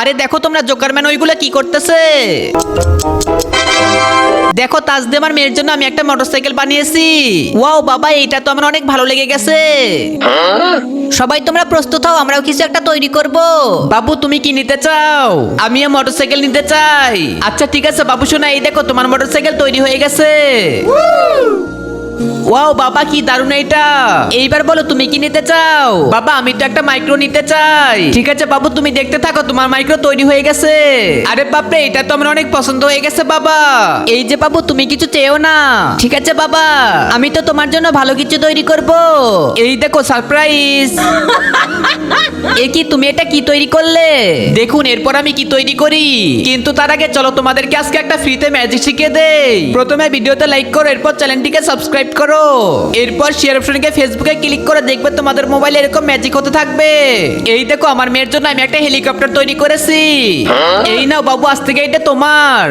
আরে দেখো তোমরা জোকারম্যান ওইগুলো কি করতেছে? দেখো তাজদে আমার মেয়ের জন্য আমি একটা মোটরসাইকেল বানিয়েছি। ওয়াও বাবা এটা তো আমার অনেক ভালো লেগে গেছে। সবাই তোমরা প্রস্তুত হও, আমরাও কিছু একটা তৈরি করব। বাবু, তুমি কি নিতে চাও? আমিও মোটরসাইকেল নিতে চাই। আচ্ছা ঠিক আছে, বাবু, শোনা, এই দেখো তোমার মোটরসাইকেল তৈরি হয়ে গেছে। ওয়াও, বাবা, কি দারুণ এটা। এইবার বলো, তুমি কি নিতে চাও? বাবা, আমি তো একটা মাইক্রো নিতে চাই। ঠিক আছে, বাবু, তুমি দেখতে থাকো, তোমার মাইক্রো তৈরি হয়ে গেছে। আরে বাপরে, এটা তো আমার অনেক পছন্দ হয়ে গেছে, বাবা। এই যে বাবু, তুমি কিছু চেয়েও না। ঠিক আছে, বাবা, আমি তো তোমার জন্য ভালো কিছু তৈরি করব। এই দেখো সারপ্রাইজ এ কি তুমি এটা কি তৈরি করলে? দেখুন এরপর আমি কি তৈরি করি? কিন্তু তার আগে চলো তোমাদেরকে আজকে একটা ফ্রিতে ম্যাজিক শিখিয়ে দেই। প্রথমে ভিডিওতে লাইক করো এরপর চ্যানেলটিকে সাবস্ক্রাইব করো। এরপর শেয়ার অপশনকে ফেসবুকে ক্লিক করে দেখবে তোমাদের মোবাইলে এরকম ম্যাজিক হতে থাকবে। এই দেখো আমার মেয়ের জন্য আমি একটা হেলিকপ্টার তৈরি করেছি। এই নাও বাবু আজ থেকে এটা তোমার।